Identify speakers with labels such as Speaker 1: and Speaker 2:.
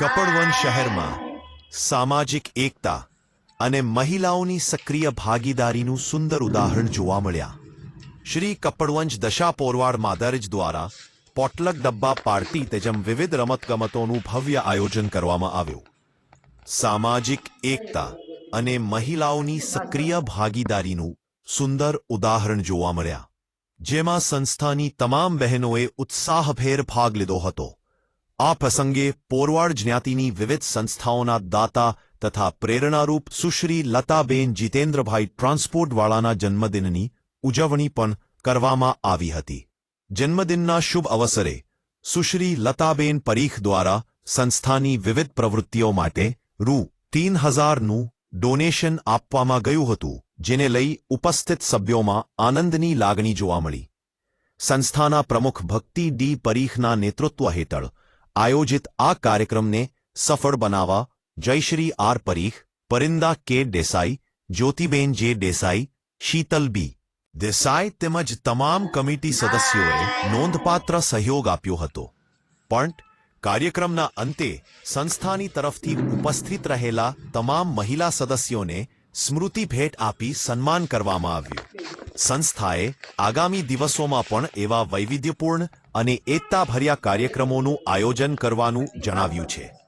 Speaker 1: કપડવન શહેરમાં સામાજિક એકતા અને મહિલાઓની સક્રિય ભાગીદારીનું સુંદર ઉદાહરણ જોવા મળ્યા. શ્રી કપડવંજ દશા પોરવાડ માદરજ દ્વારા પોટલક ડબ્બા પાર્ટી તેજમ વિવિધ રમતગમતોનું ભવ્ય આયોજન કરવામાં આવ્યું. સામાજિક એકતા અને મહિલાઓની સક્રિય ભાગીદારીનું સુંદર ઉદાહરણ જોવા મળ્યા, જેમાં સંસ્થાની તમામ બહેનોએ ઉત્સાહભેર ભાગ લીધો હતો. આ પ્રસંગે પોરવાડ જ્ઞાતિની વિવિધ સંસ્થાઓના દાતા તથા પ્રેરણારૂપ સુશ્રી લતાબેન જીતેન્દ્રભાઈ ટ્રાન્સપોર્ટવાળાના જન્મદિનની ઉજવણી પણ કરવામાં આવી હતી. જન્મદિનના શુભ અવસરે સુશ્રી લતાબેન પરીખ દ્વારા સંસ્થાની વિવિધ પ્રવૃત્તિઓ માટે રૂ. તીન હજારનું ડોનેશન આપવામાં ગયું હતું, જેને લઈ ઉપસ્થિત સભ્યોમાં આનંદની લાગણી જોવા મળી. સંસ્થાના પ્રમુખ ભક્તિ ડી. પરીખના નેતૃત્વ હેઠળ આયોજિત આ કાર્યક્રમને સફળ બનાવવા જયશ્રી આર પરીખ, પરિંદા કે દેસાઈ, જ્યોતિબેન જે દેસાઈ, શીતલ બી. દેસાઈ તેમજ તમામ કમિટી સદસ્યોએ નોંધપાત્ર સહયોગ આપ્યો હતો. પણ કાર્યક્રમના અંતે સંસ્થાની તરફથી ઉપસ્થિત રહેલા તમામ મહિલા સદસ્યોને સ્મૃતિ ભેટ આપી સન્માન કરવામાં આવ્યું. સંસ્થાએ આગામી દિવસોમાં પણ એવા વૈવિધ્યપૂર્ણ અને એકતાભર્યા કાર્યક્રમોનું આયોજન કરવાનું જણાવ્યું છે.